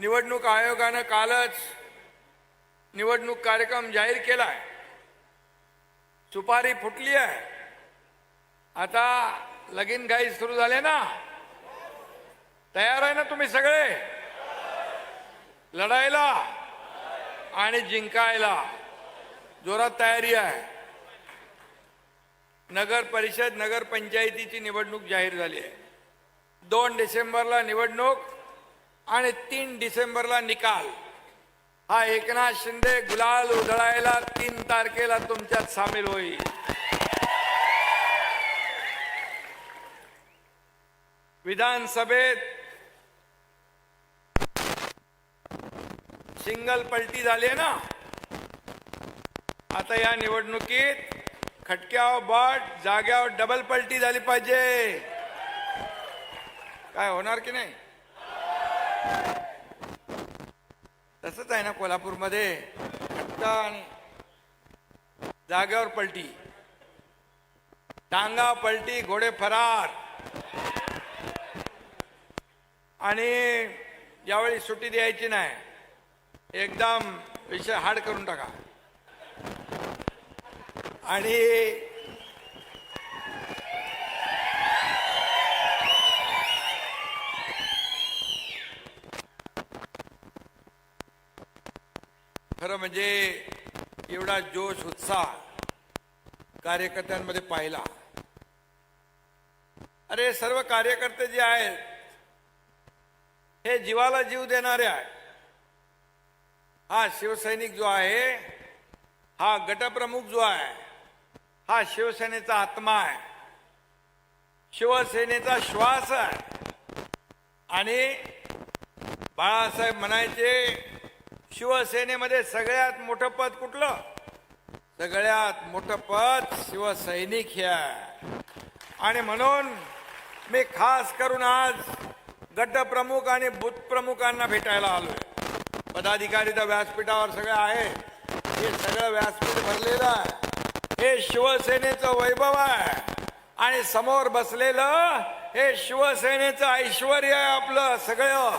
निवडणूक आयोगानं कालच निवडणूक कार्यक्रम जाहीर केलाय. सुपारी फुटली आहे. आता लगीन घाई सुरू झाले ना? तयार आहे ना तुम्ही सगळे? लढायला आणि जिंकायला. जोरात तयारी आहे. नगर परिषद नगर पंचायतीची निवडणूक जाहीर झाली आहे. दोन डिसेंबरला निवडणूक आणि तीन डिसेंबरला निकाल. हा एकनाथ शिंदे गुलाल उधळायला तीन तारखेला तुमच्यात सामील होईल. विधानसभेत सिंगल पलटी झाली आहे ना? आता या निवडणुकीत खटक्यावर बट जाग्यावर डबल पलटी झाली पाहिजे. काय होणार की नाही? तसंच आहे ना कोल्हापूरमध्ये आत्ता आणि जाग्यावर पलटी. टांगा पलटी घोडे फरार. आणि यावेळी सुट्टी द्यायची नाही एकदम विषय हार्ड करून टाका. आणि खरं म्हणजे एवढा जोश उत्साह कार्यकर्त्यांमध्ये पाहिला. अरे सर्व कार्यकर्ते जे आहेत हे जीवाला जीव देणारे आहेत. हा शिवसैनिक जो आहे हा गटप्रमुख जो आहे हा शिवसेनेचा आत्मा आहे. शिवसेनेचा श्वास आहे. आणि बाळासाहेब म्हणायचे शिवसेनेमध्ये सगळ्यात मोठं पद कुठलं? सगळ्यात मोठं पद शिवसैनिक हे आहे. आणि म्हणून मी खास करून आज गटप्रमुख आणि बूथ प्रमुखांना भेटायला आलोय. पदाधिकारी तर व्यासपीठावर सगळं आहे. हे सगळं व्यासपीठ भरलेलं आहे. हे शिवसेनेचं वैभव आहे. आणि समोर बसलेलं हे शिवसेनेचं ऐश्वर आहे आपलं सगळं.